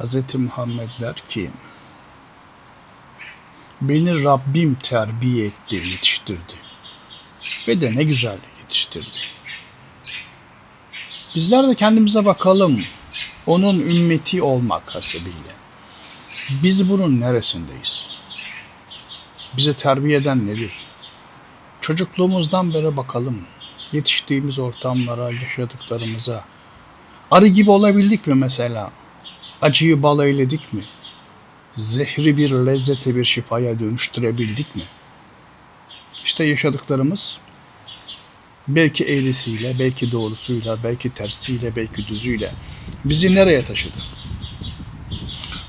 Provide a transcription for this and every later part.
Hz. Muhammed der ki beni Rabbim terbiye etti, yetiştirdi. Ve de ne güzel yetiştirdi. Bizler de kendimize bakalım. Onun ümmeti olmak hasebiyle. Biz bunun neresindeyiz? Bizi terbiye eden nedir? Çocukluğumuzdan beri bakalım. Yetiştiğimiz ortamlara, yaşadıklarımıza. Arı gibi olabildik mi mesela? Acıyı bal eyledik mi? Zehri bir lezzete bir şifaya dönüştürebildik mi? İşte yaşadıklarımız belki eğrisiyle, belki doğrusuyla, belki tersiyle, belki düzüyle bizi nereye taşıdı?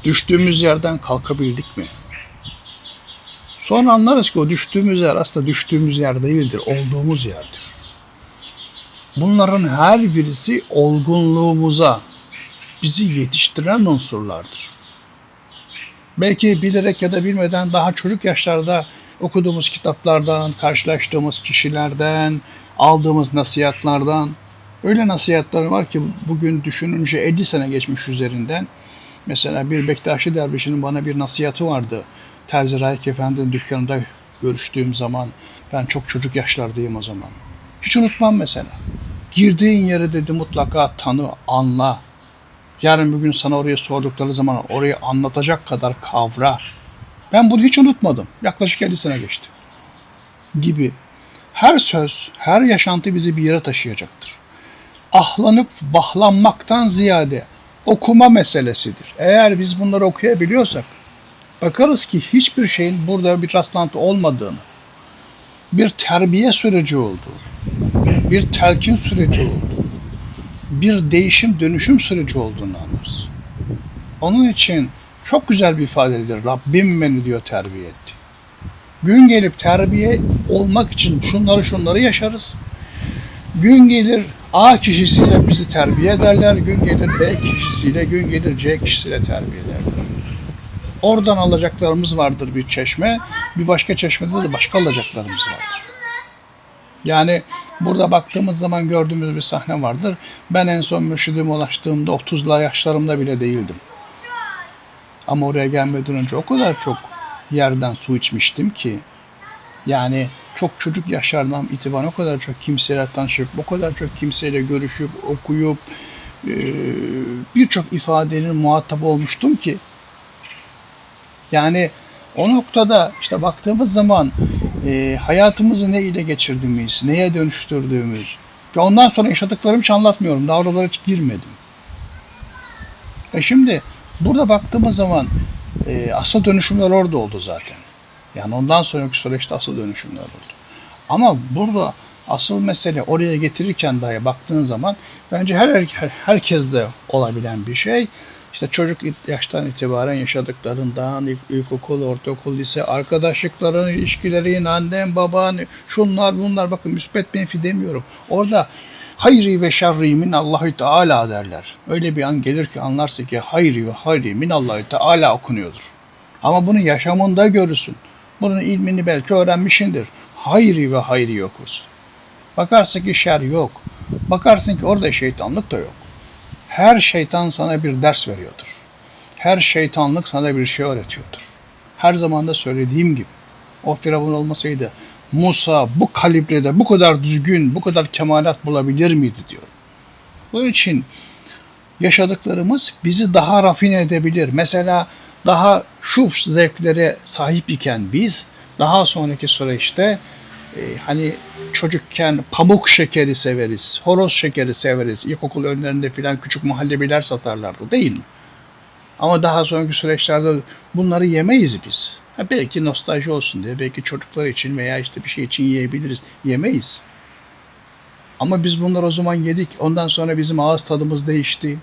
Düştüğümüz yerden kalkabildik mi? Sonra anlarız ki o düştüğümüz yer aslında düştüğümüz yer değildir, olduğumuz yerdir. Bunların her birisi olgunluğumuza bizi yetiştiren unsurlardır. Belki bilerek ya da bilmeden daha çocuk yaşlarda okuduğumuz kitaplardan, karşılaştığımız kişilerden, aldığımız nasihatlardan öyle nasihatler var ki bugün düşününce 50 sene geçmiş üzerinden. Mesela bir Bektaşi dervişinin bana bir nasihatı vardı. Terzi Raik Efendi'nin dükkanında görüştüğüm zaman ben çok çocuk yaşlardayım o zaman. Hiç unutmam mesela. Girdiğin yeri dedi mutlaka tanı, anla. Yarın bugün sana oraya sordukları zaman orayı anlatacak kadar kavra. Ben bunu hiç unutmadım. Yaklaşık 50 sene geçti. Gibi. Her söz, her yaşantı bizi bir yere taşıyacaktır. Ahlanıp vahlanmaktan ziyade okuma meselesidir. Eğer biz bunları okuyabiliyorsak bakarız ki hiçbir şeyin burada bir rastlantı olmadığını, bir terbiye süreci olduğu, bir telkin süreci olduğu, bir değişim dönüşüm süreci olduğunu anlarız. Onun için çok güzel bir ifadedir. Rabbim beni diyor terbiye etti. Gün gelip terbiye olmak için şunları şunları yaşarız. Gün gelir A kişisiyle bizi terbiye ederler. Gün gelir B kişisiyle, gün gelir C kişisiyle terbiye ederler. Oradan alacaklarımız vardır bir çeşme. Bir başka çeşmede de başka alacaklarımız vardır. Yani burada baktığımız zaman gördüğümüz bir sahne vardır. Ben en son mürşidime ulaştığımda 30'la yaşlarımda bile değildim. Ama oraya gelmeden önce o kadar çok yerden su içmiştim ki yani çok çocuk yaşlardan itibaren o kadar çok kimseyle tanışıp, o kadar çok kimseyle görüşüp, okuyup e, birçok ifadenin muhatap olmuştum ki yani o noktada işte baktığımız zaman e, hayatımızı ne ile geçirdiğimiz, neye dönüştürdüğümüz ve ondan sonra yaşadıklarımı hiç anlatmıyorum. Daha oralara hiç girmedim. E şimdi burada baktığımız zaman e, asıl dönüşümler orada oldu zaten. Yani ondan sonraki süreçte asıl dönüşümler oldu. Ama burada asıl mesele oraya getirirken dahi baktığın zaman bence her, her herkeste olabilen bir şey. İşte çocuk yaştan itibaren yaşadıklarından, ilk, ilkokul, ortaokul, lise, arkadaşlıkların, ilişkilerin, annen, baban, şunlar bunlar bakın müspet menfi demiyorum. Orada hayri ve şerri min Allahü Teala derler. Öyle bir an gelir ki anlarsın ki hayri ve hayri min Allahü Teala okunuyordur. Ama bunu yaşamında görürsün. Bunun ilmini belki öğrenmişindir. Hayri ve hayri okursun. Bakarsın ki şer yok. Bakarsın ki orada şeytanlık da yok. Her şeytan sana bir ders veriyordur. Her şeytanlık sana bir şey öğretiyordur. Her zaman da söylediğim gibi o Firavun olmasaydı Musa bu kalibrede, bu kadar düzgün, bu kadar kemalat bulabilir miydi diyor. Bunun için yaşadıklarımız bizi daha rafine edebilir. Mesela daha şu zevklere sahip iken biz daha sonraki süreçte e, hani çocukken pamuk şekeri severiz, horoz şekeri severiz. İlkokul önlerinde filan küçük muhallebiler satarlardı değil mi? Ama daha sonraki süreçlerde bunları yemeyiz biz. Ha belki nostalji olsun diye, belki çocuklar için veya işte bir şey için yiyebiliriz. Yemeyiz. Ama biz bunları o zaman yedik. Ondan sonra bizim ağız tadımız değişti.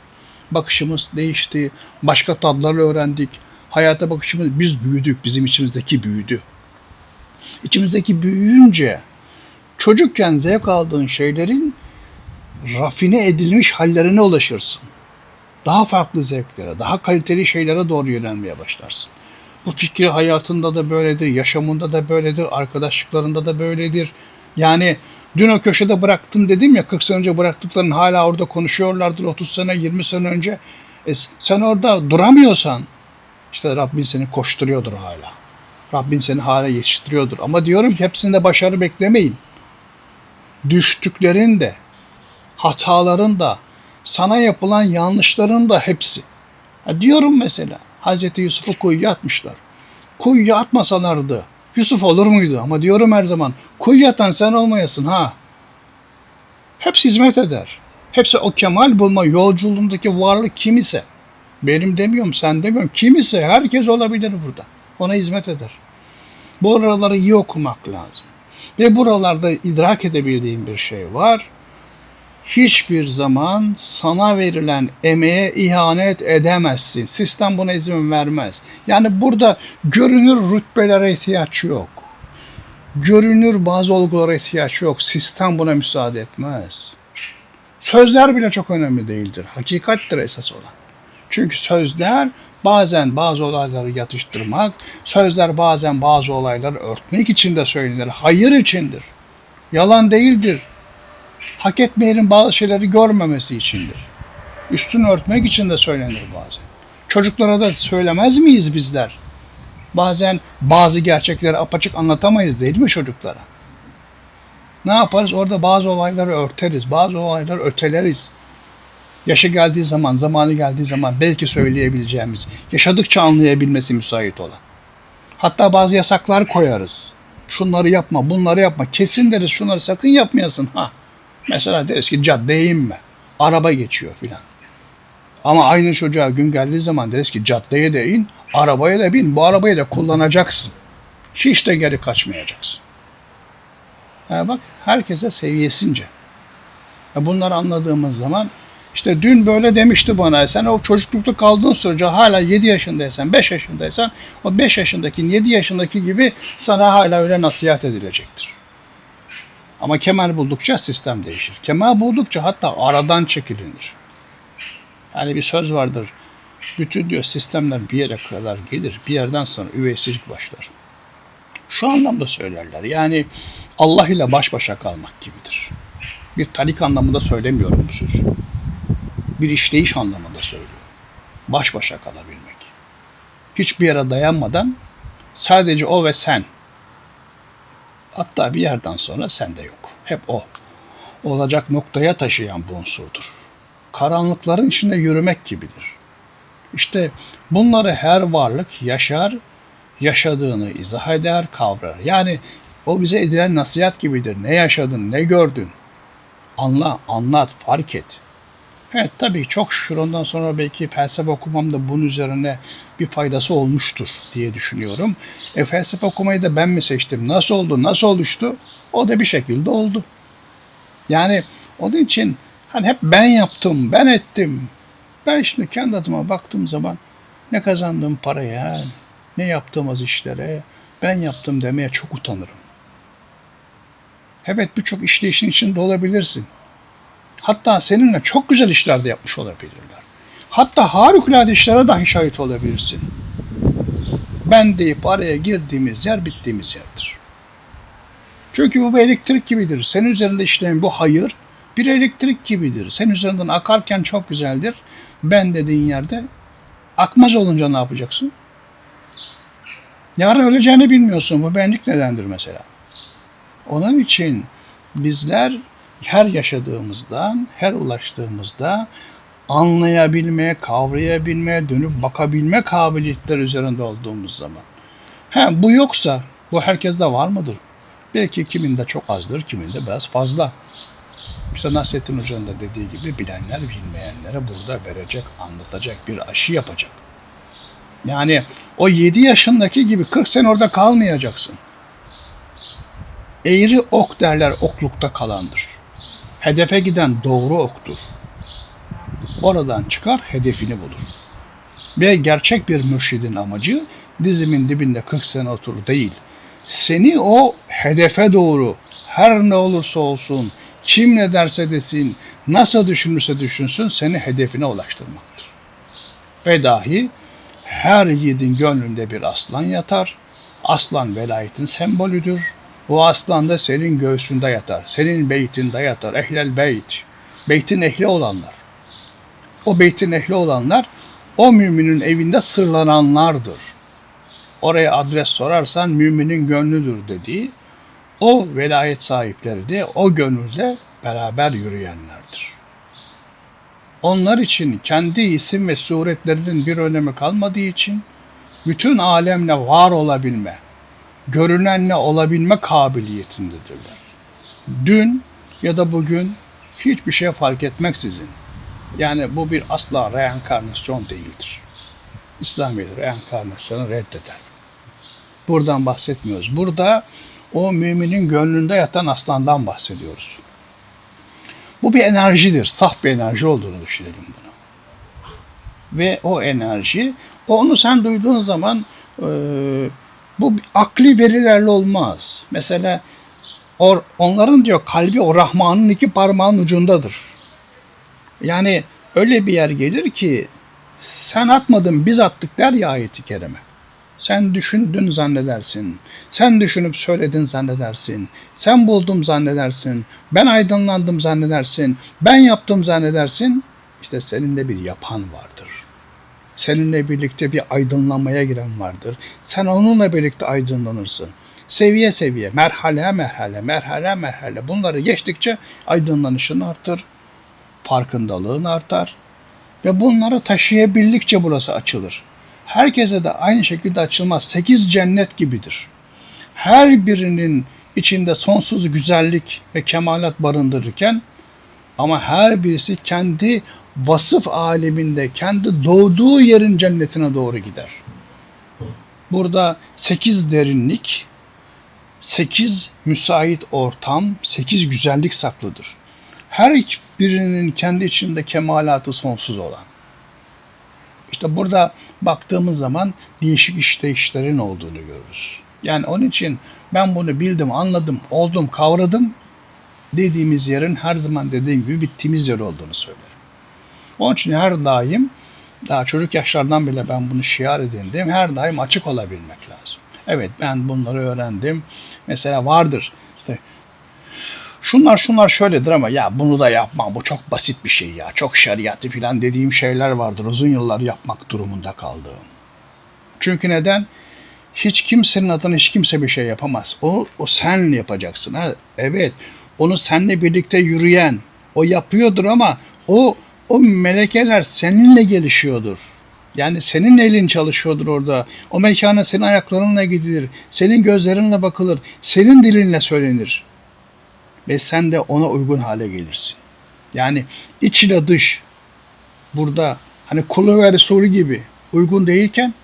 Bakışımız değişti. Başka tadları öğrendik. Hayata bakışımız, biz büyüdük. Bizim içimizdeki büyüdü. İçimizdeki büyüyünce çocukken zevk aldığın şeylerin rafine edilmiş hallerine ulaşırsın. Daha farklı zevklere, daha kaliteli şeylere doğru yönelmeye başlarsın. Bu fikri hayatında da böyledir, yaşamında da böyledir, arkadaşlıklarında da böyledir. Yani dün o köşede bıraktın dedim ya 40 sene önce bıraktıkların hala orada konuşuyorlardır 30 sene 20 sene önce. E, sen orada duramıyorsan işte Rabbin seni koşturuyordur hala. Rabbin seni hala yetiştiriyordur. Ama diyorum ki hepsinde başarı beklemeyin. Düştüklerin de, hataların da, sana yapılan yanlışların da hepsi. Ha diyorum mesela Hazreti Yusuf'u kuyuya atmışlar. Kuyuya atmasalardı Yusuf olur muydu? Ama diyorum her zaman kuyuya atan sen olmayasın ha. Hepsi hizmet eder. Hepsi o kemal bulma yolculuğundaki varlık kim ise. Benim demiyorum, sen demiyorum. Kim ise herkes olabilir burada. Ona hizmet eder. Bu oraları iyi okumak lazım. Ve buralarda idrak edebildiğim bir şey var. Hiçbir zaman sana verilen emeğe ihanet edemezsin. Sistem buna izin vermez. Yani burada görünür rütbelere ihtiyaç yok. Görünür bazı olgulara ihtiyaç yok. Sistem buna müsaade etmez. Sözler bile çok önemli değildir. Hakikattir esas olan. Çünkü sözler bazen bazı olayları yatıştırmak, sözler bazen bazı olayları örtmek için de söylenir. Hayır içindir. Yalan değildir. Hak etmeyenin bazı şeyleri görmemesi içindir. Üstünü örtmek için de söylenir bazen. Çocuklara da söylemez miyiz bizler? Bazen bazı gerçekleri apaçık anlatamayız değil mi çocuklara? Ne yaparız? Orada bazı olayları örteriz, bazı olayları öteleriz. Yaşı geldiği zaman, zamanı geldiği zaman belki söyleyebileceğimiz, yaşadıkça anlayabilmesi müsait olan. Hatta bazı yasaklar koyarız. Şunları yapma, bunları yapma. Kesin deriz şunları sakın yapmayasın. Ha. Mesela deriz ki caddeye inme. Araba geçiyor filan. Ama aynı çocuğa gün geldiği zaman deriz ki caddeye de in, arabaya da bin. Bu arabayı da kullanacaksın. Hiç de geri kaçmayacaksın. Ha bak herkese seviyesince. Ya bunları anladığımız zaman işte dün böyle demişti bana. Sen o çocuklukta kaldığın sürece hala 7 yaşındaysan, 5 yaşındaysan o 5 yaşındaki, 7 yaşındaki gibi sana hala öyle nasihat edilecektir. Ama kemal buldukça sistem değişir. Kemal buldukça hatta aradan çekilinir. Yani bir söz vardır. Bütün diyor sistemler bir yere kadar gelir. Bir yerden sonra üveysizlik başlar. Şu anlamda söylerler. Yani Allah ile baş başa kalmak gibidir. Bir talik anlamında söylemiyorum bu sözü bir işleyiş anlamında söylüyorum. Baş başa kalabilmek. Hiçbir yere dayanmadan sadece o ve sen. Hatta bir yerden sonra sende yok. Hep o. Olacak noktaya taşıyan bu unsurdur. Karanlıkların içinde yürümek gibidir. İşte bunları her varlık yaşar, yaşadığını izah eder, kavrar. Yani o bize edilen nasihat gibidir. Ne yaşadın, ne gördün? Anla, anlat, fark et. Evet tabii çok şükür ondan sonra belki felsefe okumam da bunun üzerine bir faydası olmuştur diye düşünüyorum. E felsefe okumayı da ben mi seçtim? Nasıl oldu? Nasıl oluştu? O da bir şekilde oldu. Yani onun için hani hep ben yaptım, ben ettim. Ben şimdi kendi adıma baktığım zaman ne kazandığım paraya, ne yaptığımız işlere ben yaptım demeye çok utanırım. Evet birçok işleyişin içinde olabilirsin. Hatta seninle çok güzel işler de yapmış olabilirler. Hatta harikulade işlere dahi şahit olabilirsin. Ben deyip araya girdiğimiz yer bittiğimiz yerdir. Çünkü bu bir elektrik gibidir. Senin üzerinde işleyen bu hayır bir elektrik gibidir. Senin üzerinden akarken çok güzeldir. Ben dediğin yerde akmaz olunca ne yapacaksın? Yarın öleceğini bilmiyorsun. Bu benlik nedendir mesela. Onun için bizler her yaşadığımızdan, her ulaştığımızda anlayabilmeye, kavrayabilmeye, dönüp bakabilme kabiliyetler üzerinde olduğumuz zaman. He, bu yoksa bu herkeste var mıdır? Belki kiminde çok azdır, kiminde biraz fazla. İşte Nasrettin Hoca'nın da dediği gibi bilenler bilmeyenlere burada verecek, anlatacak bir aşı yapacak. Yani o 7 yaşındaki gibi 40 sene orada kalmayacaksın. Eğri ok derler oklukta kalandır. Hedefe giden doğru oktur. Oradan çıkar hedefini bulur. Ve gerçek bir mürşidin amacı dizimin dibinde 40 sene otur değil. Seni o hedefe doğru her ne olursa olsun, kim ne derse desin, nasıl düşünürse düşünsün seni hedefine ulaştırmaktır. Ve dahi her yiğidin gönlünde bir aslan yatar. Aslan velayetin sembolüdür. O aslan da senin göğsünde yatar. Senin beytinde yatar. Ehlel beyt. Beytin ehli olanlar. o beytin ehli olanlar o müminin evinde sırlananlardır. Oraya adres sorarsan müminin gönlüdür dediği o velayet sahipleri de o gönülde beraber yürüyenlerdir. Onlar için kendi isim ve suretlerinin bir önemi kalmadığı için bütün alemle var olabilme, görünenle olabilme kabiliyetindedirler. Dün ya da bugün hiçbir şey fark etmeksizin. Yani bu bir asla reenkarnasyon değildir. İslamiyet reenkarnasyonu reddeder. Buradan bahsetmiyoruz. Burada o müminin gönlünde yatan aslandan bahsediyoruz. Bu bir enerjidir. Saf bir enerji olduğunu düşünelim bunu. Ve o enerji, onu sen duyduğun zaman e, bu akli verilerle olmaz. Mesela or, onların diyor kalbi o Rahman'ın iki parmağın ucundadır. Yani öyle bir yer gelir ki sen atmadın biz attık der ya ayeti kerime. Sen düşündün zannedersin. Sen düşünüp söyledin zannedersin. Sen buldum zannedersin. Ben aydınlandım zannedersin. Ben yaptım zannedersin. İşte seninle bir yapan vardır. Seninle birlikte bir aydınlanmaya giren vardır. Sen onunla birlikte aydınlanırsın. Seviye seviye, merhale merhale, merhale merhale bunları geçtikçe aydınlanışın artar, farkındalığın artar ve bunları taşıyabildikçe burası açılır. Herkese de aynı şekilde açılmaz. Sekiz cennet gibidir. Her birinin içinde sonsuz güzellik ve kemalat barındırırken ama her birisi kendi vasıf aleminde, kendi doğduğu yerin cennetine doğru gider. Burada sekiz derinlik, sekiz müsait ortam, sekiz güzellik saklıdır. Her birinin kendi içinde kemalatı sonsuz olan. İşte burada baktığımız zaman değişik işleyişlerin olduğunu görürüz. Yani onun için ben bunu bildim, anladım, oldum, kavradım dediğimiz yerin her zaman dediğim gibi bittiğimiz yer olduğunu söylerim. Onun için her daim daha çocuk yaşlardan bile ben bunu şiar edindim. Her daim açık olabilmek lazım. Evet ben bunları öğrendim. Mesela vardır işte şunlar şunlar şöyledir ama ya bunu da yapmam bu çok basit bir şey ya çok şeriatı filan dediğim şeyler vardır uzun yıllar yapmak durumunda kaldığım. Çünkü neden? Hiç kimsenin adına hiç kimse bir şey yapamaz. O, o sen yapacaksın. Ha? Evet onu seninle birlikte yürüyen o yapıyordur ama o o melekeler seninle gelişiyordur. Yani senin elin çalışıyordur orada. O mekana senin ayaklarınla gidilir. Senin gözlerinle bakılır. Senin dilinle söylenir ve sen de ona uygun hale gelirsin. Yani iç ile dış burada hani kulu ve Resulü gibi uygun değilken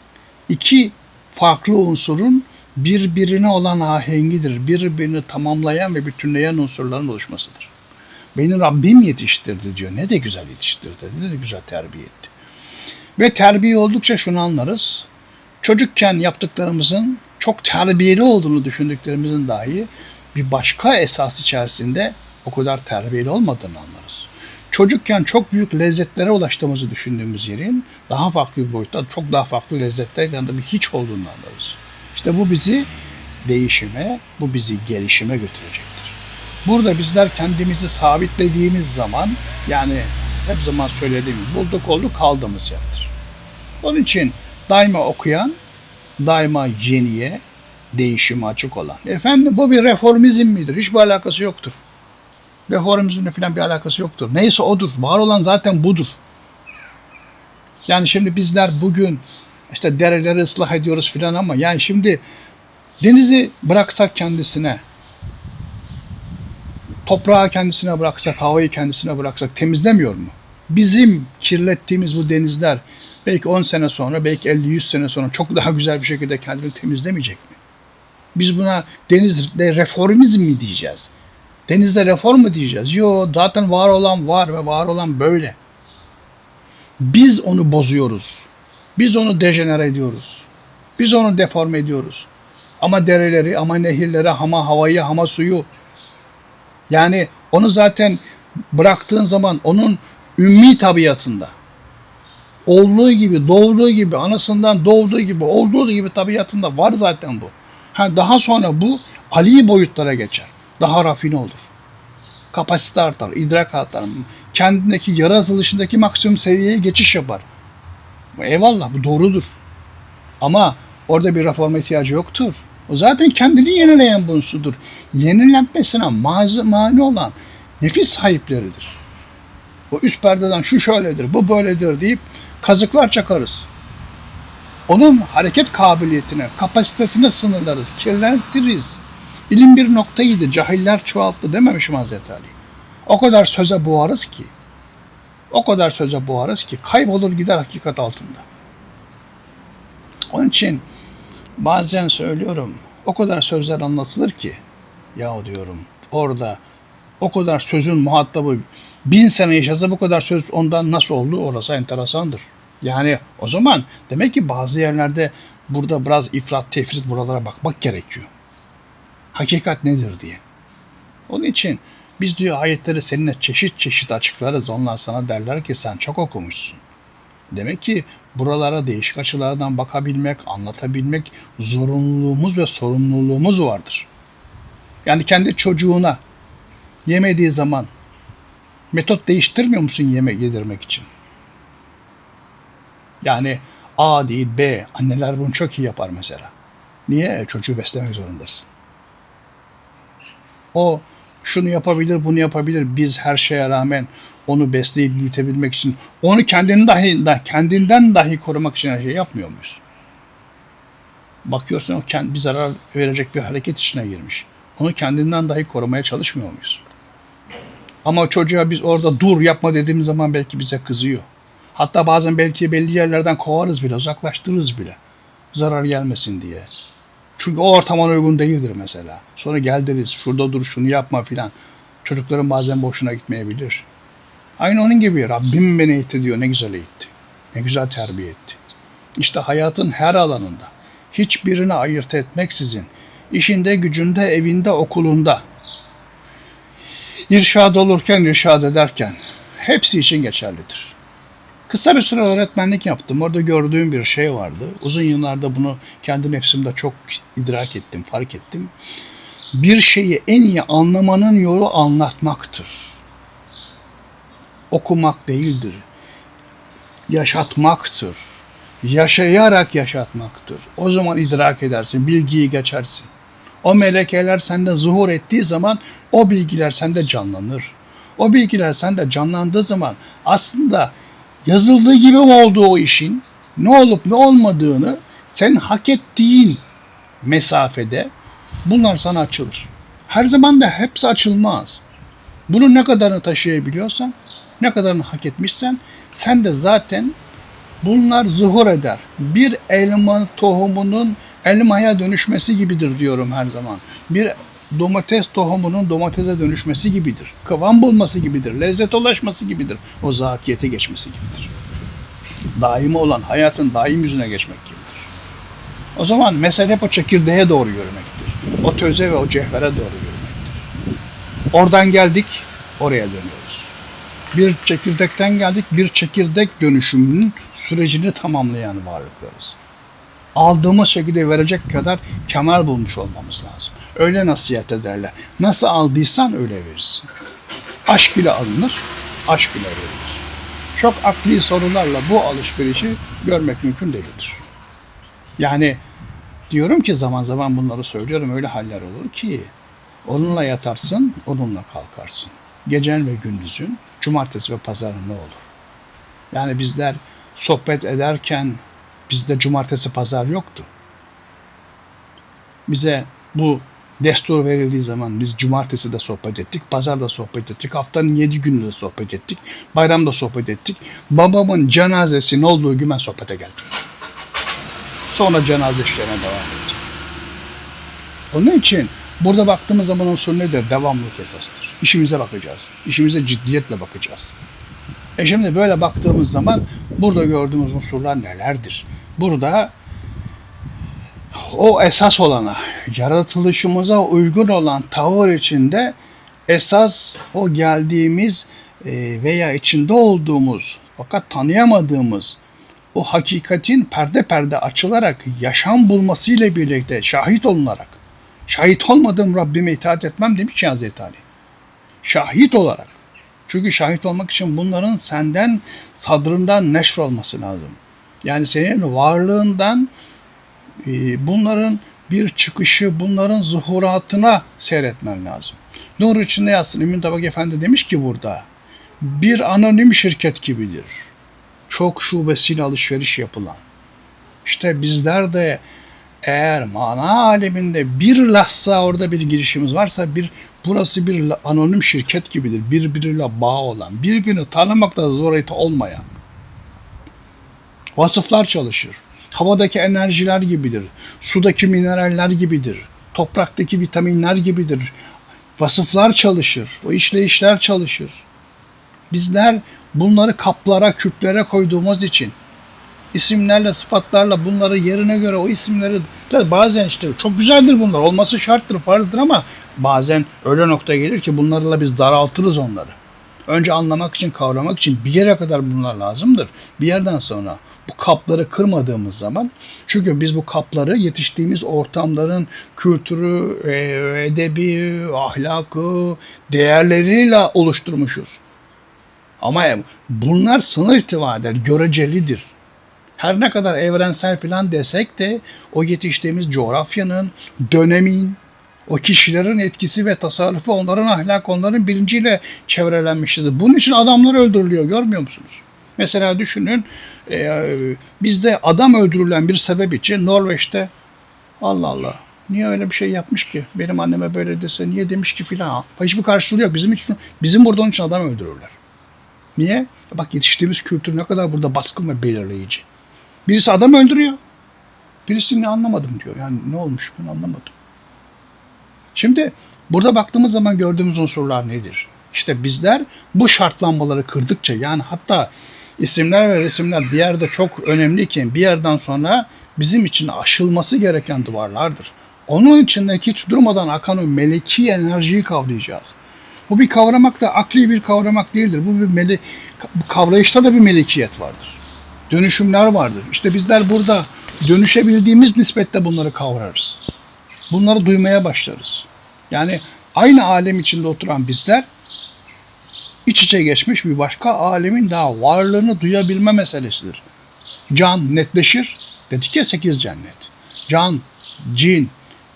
iki farklı unsurun birbirine olan ahengidir. Birbirini tamamlayan ve bütünleyen unsurların oluşmasıdır. Beni Rabbim yetiştirdi diyor. Ne de güzel yetiştirdi. Ne de güzel terbiye etti. Ve terbiye oldukça şunu anlarız. Çocukken yaptıklarımızın çok terbiyeli olduğunu düşündüklerimizin dahi bir başka esas içerisinde o kadar terbiyeli olmadığını anlarız. Çocukken çok büyük lezzetlere ulaştığımızı düşündüğümüz yerin daha farklı bir boyutta, çok daha farklı lezzetler yanında bir hiç olduğunu anlarız. İşte bu bizi değişime, bu bizi gelişime götürecektir. Burada bizler kendimizi sabitlediğimiz zaman yani hep zaman söylediğim bulduk olduk kaldığımız yerdir. Onun için daima okuyan, daima yeniye, değişime açık olan. Efendim bu bir reformizm midir? Hiçbir alakası yoktur. Reformizmle falan bir alakası yoktur. Neyse odur. Var olan zaten budur. Yani şimdi bizler bugün işte dereleri ıslah ediyoruz filan ama yani şimdi denizi bıraksak kendisine, toprağı kendisine bıraksak, havayı kendisine bıraksak temizlemiyor mu? Bizim kirlettiğimiz bu denizler belki 10 sene sonra, belki 50-100 sene sonra çok daha güzel bir şekilde kendini temizlemeyecek mi? Biz buna denizde reformizm mi diyeceğiz? Denizde reform mu diyeceğiz? Yok zaten var olan var ve var olan böyle. Biz onu bozuyoruz. Biz onu dejenere ediyoruz. Biz onu deforme ediyoruz. Ama dereleri, ama nehirleri, ama havayı, ama suyu. Yani onu zaten bıraktığın zaman onun ümmi tabiatında olduğu gibi, doğduğu gibi, anasından doğduğu gibi, olduğu gibi tabiatında var zaten bu. Ha, daha sonra bu Ali boyutlara geçer. Daha rafine olur. Kapasite artar, idrak artar, kendindeki yaratılışındaki maksimum seviyeye geçiş yapar. Eyvallah bu doğrudur. Ama orada bir reforma ihtiyacı yoktur. O zaten kendini yenileyen bunsudur. Yenilenmesine mani olan nefis sahipleridir. O üst perdeden şu şöyledir, bu böyledir deyip kazıklar çakarız. Onun hareket kabiliyetine, kapasitesine sınırlarız, kirletiriz. İlim bir noktaydı, cahiller çoğalttı dememişim Hazreti Ali. O kadar söze boğarız ki, o kadar söze boğarız ki kaybolur gider hakikat altında. Onun için bazen söylüyorum, o kadar sözler anlatılır ki, ya diyorum orada o kadar sözün muhatabı bin sene yaşasa bu kadar söz ondan nasıl oldu orası enteresandır. Yani o zaman demek ki bazı yerlerde burada biraz ifrat tefrit buralara bakmak gerekiyor. Hakikat nedir diye. Onun için biz diyor ayetleri seninle çeşit çeşit açıklarız. Onlar sana derler ki sen çok okumuşsun. Demek ki buralara değişik açılardan bakabilmek, anlatabilmek zorunluluğumuz ve sorumluluğumuz vardır. Yani kendi çocuğuna yemediği zaman metot değiştirmiyor musun yemek yedirmek için? Yani A değil B. Anneler bunu çok iyi yapar mesela. Niye? Çocuğu beslemek zorundasın. O şunu yapabilir, bunu yapabilir. Biz her şeye rağmen onu besleyip büyütebilmek için, onu kendini dahi, da, kendinden dahi korumak için her şey yapmıyor muyuz? Bakıyorsun o kendi, bir zarar verecek bir hareket içine girmiş. Onu kendinden dahi korumaya çalışmıyor muyuz? Ama çocuğa biz orada dur yapma dediğimiz zaman belki bize kızıyor. Hatta bazen belki belli yerlerden kovarız bile, uzaklaştırırız bile. Zarar gelmesin diye. Çünkü o ortam ona uygun değildir mesela. Sonra gel deriz, şurada dur, şunu yapma filan. Çocukların bazen boşuna gitmeyebilir. Aynı onun gibi Rabbim beni eğitti diyor. Ne güzel eğitti. Ne güzel terbiye etti. İşte hayatın her alanında hiçbirini ayırt etmeksizin işinde, gücünde, evinde, okulunda irşad olurken, irşad ederken hepsi için geçerlidir. Kısa bir süre öğretmenlik yaptım. Orada gördüğüm bir şey vardı. Uzun yıllarda bunu kendi nefsimde çok idrak ettim, fark ettim. Bir şeyi en iyi anlamanın yolu anlatmaktır. Okumak değildir. Yaşatmaktır. Yaşayarak yaşatmaktır. O zaman idrak edersin, bilgiyi geçersin. O melekeler sende zuhur ettiği zaman o bilgiler sende canlanır. O bilgiler sende canlandığı zaman aslında yazıldığı gibi olduğu o işin ne olup ne olmadığını sen hak ettiğin mesafede bunlar sana açılır. Her zaman da hepsi açılmaz. Bunu ne kadarını taşıyabiliyorsan, ne kadarını hak etmişsen sen de zaten bunlar zuhur eder. Bir elma tohumunun elmaya dönüşmesi gibidir diyorum her zaman. Bir domates tohumunun domatese dönüşmesi gibidir. Kıvam bulması gibidir. Lezzet ulaşması gibidir. O zatiyete geçmesi gibidir. Daimi olan hayatın daim yüzüne geçmek gibidir. O zaman mesele hep o çekirdeğe doğru yürümektir. O töze ve o cevhere doğru yürümektir. Oradan geldik, oraya dönüyoruz. Bir çekirdekten geldik, bir çekirdek dönüşümünün sürecini tamamlayan varlıklarız. Aldığımız şekilde verecek kadar kemal bulmuş olmamız lazım. Öyle nasihat ederler. Nasıl aldıysan öyle verirsin. Aşk ile alınır, aşk ile verilir. Çok akli sorularla bu alışverişi görmek mümkün değildir. Yani diyorum ki zaman zaman bunları söylüyorum öyle haller olur ki onunla yatarsın, onunla kalkarsın. Gecen ve gündüzün, cumartesi ve pazarın ne olur? Yani bizler sohbet ederken bizde cumartesi pazar yoktu. Bize bu destur verildiği zaman biz cumartesi de sohbet ettik, pazar da sohbet ettik, haftanın yedi günü de sohbet ettik, bayramda sohbet ettik. Babamın cenazesinin olduğu gün ben sohbete geldim. Sonra cenaze işlerine devam ettik. Onun için burada baktığımız zaman unsur nedir? Devamlılık esastır. İşimize bakacağız. İşimize ciddiyetle bakacağız. E şimdi böyle baktığımız zaman burada gördüğümüz unsurlar nelerdir? Burada o esas olana, yaratılışımıza uygun olan tavır içinde esas o geldiğimiz e, veya içinde olduğumuz fakat tanıyamadığımız o hakikatin perde perde açılarak yaşam bulmasıyla birlikte şahit olunarak şahit olmadığım Rabbime itaat etmem demiş ya Hazreti Ali. Şahit olarak Çünkü şahit olmak için bunların senden sadrından neşr olması lazım. Yani senin varlığından e, bunların bir çıkışı, bunların zuhuratına seyretmen lazım. Nur içinde yazsın. Emin Tabak Efendi demiş ki burada bir anonim şirket gibidir. Çok şubesiyle alışveriş yapılan. İşte bizler de eğer mana aleminde bir lahza orada bir girişimiz varsa bir burası bir anonim şirket gibidir. Birbiriyle bağ olan, birbirini tanımakta zoriyeti olmayan vasıflar çalışır. Havadaki enerjiler gibidir. Sudaki mineraller gibidir. Topraktaki vitaminler gibidir. Vasıflar çalışır. O işleyişler çalışır. Bizler bunları kaplara, küplere koyduğumuz için isimlerle, sıfatlarla bunları yerine göre o isimleri Tabii bazen işte çok güzeldir bunlar. Olması şarttır, farzdır ama bazen öyle noktaya gelir ki bunlarla biz daraltırız onları. Önce anlamak için, kavramak için bir yere kadar bunlar lazımdır. Bir yerden sonra bu kapları kırmadığımız zaman çünkü biz bu kapları yetiştiğimiz ortamların kültürü, e, edebi, ahlakı, değerleriyle oluşturmuşuz. Ama bunlar sınır eder, görecelidir. Her ne kadar evrensel falan desek de o yetiştiğimiz coğrafyanın, dönemin, o kişilerin etkisi ve tasarrufu onların ahlak, onların bilinciyle çevrelenmiştir. Bunun için adamlar öldürülüyor görmüyor musunuz? Mesela düşünün e, bizde adam öldürülen bir sebep için Norveç'te Allah Allah niye öyle bir şey yapmış ki? Benim anneme böyle dese niye demiş ki filan. Hiçbir karşılığı yok. Bizim için bizim burada onun için adam öldürürler. Niye? Bak yetiştiğimiz kültür ne kadar burada baskın ve belirleyici. Birisi adam öldürüyor. Birisi ne anlamadım diyor. Yani ne olmuş ben anlamadım. Şimdi burada baktığımız zaman gördüğümüz unsurlar nedir? İşte bizler bu şartlanmaları kırdıkça yani hatta isimler ve resimler bir yerde çok önemliyken bir yerden sonra bizim için aşılması gereken duvarlardır. Onun içindeki hiç durmadan akan o meleki enerjiyi kavrayacağız. Bu bir kavramak da akli bir kavramak değildir. Bu bir mele kavrayışta da bir melekiyet vardır. Dönüşümler vardır. İşte bizler burada dönüşebildiğimiz nispette bunları kavrarız. Bunları duymaya başlarız. Yani aynı alem içinde oturan bizler iç içe geçmiş bir başka alemin daha varlığını duyabilme meselesidir. Can netleşir. Dedik ya sekiz cennet. Can, cin,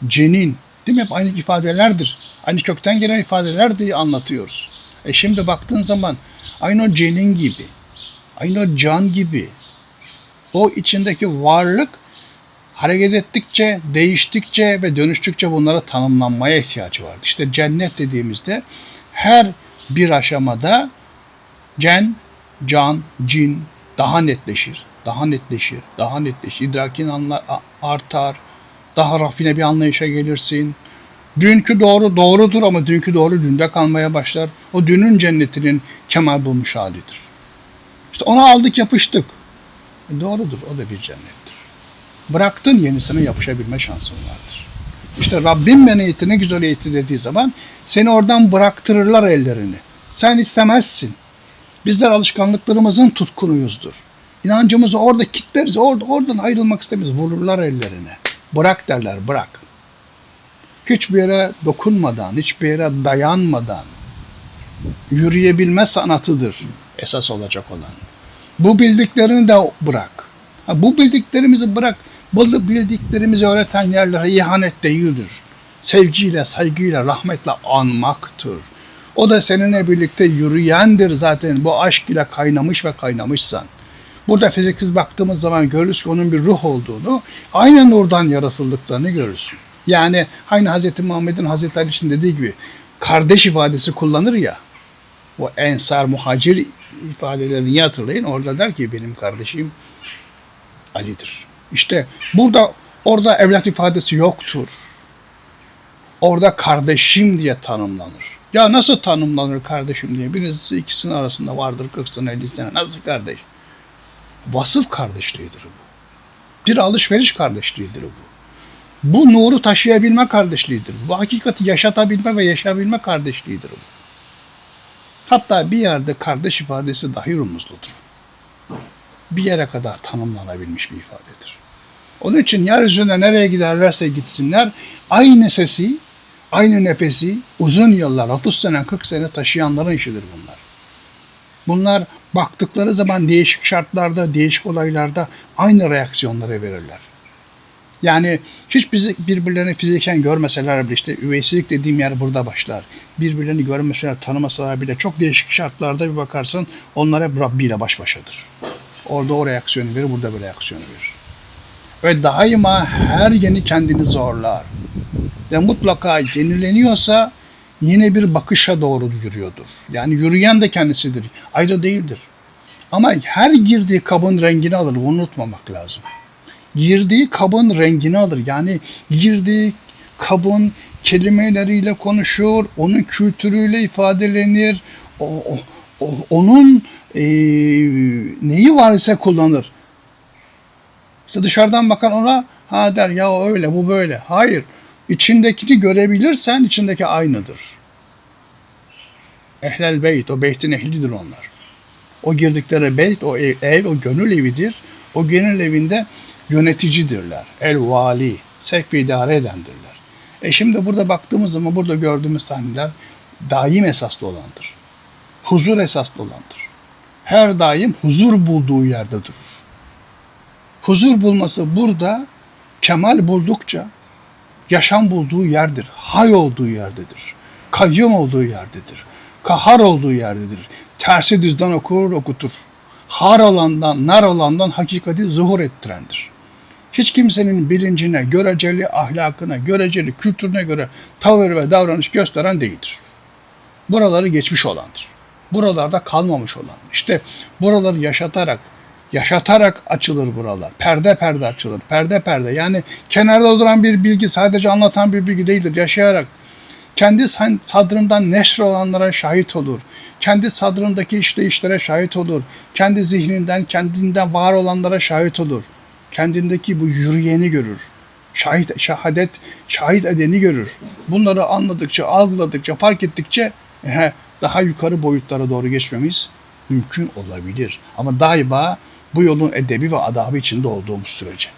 cenin değil mi? Hep aynı ifadelerdir. Aynı kökten gelen ifadeler diye anlatıyoruz. E şimdi baktığın zaman aynı o cenin gibi, aynı o can gibi o içindeki varlık hareket ettikçe, değiştikçe ve dönüştükçe bunlara tanımlanmaya ihtiyacı vardı. İşte cennet dediğimizde her bir aşamada cen, can, cin daha netleşir, daha netleşir, daha netleşir. İdrakin anla, artar, daha rafine bir anlayışa gelirsin. Dünkü doğru doğrudur ama dünkü doğru dünde kalmaya başlar. O dünün cennetinin kemal bulmuş halidir. İşte onu aldık yapıştık. E doğrudur o da bir cennettir. Bıraktın yenisine yapışabilme şansın vardır. İşte Rabbim beni eğitti ne güzel eğitti dediği zaman seni oradan bıraktırırlar ellerini. Sen istemezsin. Bizler alışkanlıklarımızın tutkunuyuzdur. İnancımızı orada kitleriz. Orada, oradan ayrılmak istemeyiz. Vururlar ellerine. Bırak derler bırak. Hiçbir yere dokunmadan, hiçbir yere dayanmadan yürüyebilme sanatıdır esas olacak olan. Bu bildiklerini de bırak. Ha, bu bildiklerimizi bırak. Bu bildiklerimizi öğreten yerlere ihanet değildir. Sevgiyle, saygıyla, rahmetle anmaktır. O da seninle birlikte yürüyendir zaten. Bu aşk ile kaynamış ve kaynamışsan. Burada fiziksiz baktığımız zaman görürüz ki onun bir ruh olduğunu, aynen oradan yaratıldıklarını görürsün. Yani aynı Hz. Muhammed'in Hz. Ali için dediği gibi kardeş ifadesi kullanır ya, o ensar, muhacir ifadelerini hatırlayın. Orada der ki benim kardeşim Ali'dir. İşte burada orada evlat ifadesi yoktur. Orada kardeşim diye tanımlanır. Ya nasıl tanımlanır kardeşim diye? Birisi ikisinin arasında vardır 40 sene 50 sene. Nasıl kardeş? Vasıf kardeşliğidir bu. Bir alışveriş kardeşliğidir bu. Bu nuru taşıyabilme kardeşliğidir. Bu hakikati yaşatabilme ve yaşayabilme kardeşliğidir bu. Hatta bir yerde kardeş ifadesi dahi rumuzludur. Bir yere kadar tanımlanabilmiş bir ifadedir. Onun için yeryüzünde nereye giderlerse gitsinler aynı sesi, aynı nefesi uzun yıllar, 30 sene, 40 sene taşıyanların işidir bunlar. Bunlar baktıkları zaman değişik şartlarda, değişik olaylarda aynı reaksiyonları verirler. Yani hiç bizi birbirlerini fiziken görmeseler bile işte üveysizlik dediğim yer burada başlar. Birbirlerini görmeseler, tanımasalar bile çok değişik şartlarda bir bakarsın onlar hep Rabbi ile baş başadır. Orada o reaksiyonu verir, burada bir reaksiyonu verir. Ve daima her yeni kendini zorlar. Ve mutlaka yenileniyorsa yine bir bakışa doğru yürüyordur. Yani yürüyen de kendisidir. Ayrı değildir. Ama her girdiği kabın rengini alır. Bunu unutmamak lazım. Girdiği kabın rengini alır. Yani girdiği kabın kelimeleriyle konuşur, onun kültürüyle ifadelenir, o, o- onun eee, neyi var ise kullanır. İşte dışarıdan bakan ona ha der ya öyle bu böyle. Hayır. İçindekini görebilirsen içindeki aynıdır. Ehlel beyt, o beytin ehlidir onlar. O girdikleri beyt, o ev, o gönül evidir. O gönül evinde yöneticidirler. El vali, sevk ve idare edendirler. E şimdi burada baktığımız zaman burada gördüğümüz sahneler daim esaslı olandır. Huzur esaslı olandır. Her daim huzur bulduğu yerde durur. Huzur bulması burada kemal buldukça yaşam bulduğu yerdir. Hay olduğu yerdedir. Kayyum olduğu yerdedir. Kahar olduğu yerdedir. Tersi düzden okur okutur. Har olandan, nar olandan hakikati zuhur ettirendir. Hiç kimsenin bilincine, göreceli ahlakına, göreceli kültürüne göre tavır ve davranış gösteren değildir. Buraları geçmiş olandır. Buralarda kalmamış olan. İşte buraları yaşatarak, yaşatarak açılır buralar. Perde perde açılır. Perde perde. Yani kenarda duran bir bilgi sadece anlatan bir bilgi değildir. Yaşayarak kendi sadrından neşr olanlara şahit olur. Kendi sadrındaki işleyişlere şahit olur. Kendi zihninden, kendinden var olanlara şahit olur. Kendindeki bu yürüyeni görür. Şahit, şahadet, şahit edeni görür. Bunları anladıkça, algıladıkça, fark ettikçe ehe, daha yukarı boyutlara doğru geçmemiz mümkün olabilir. Ama daima bu yolun edebi ve adabı içinde olduğumuz sürece.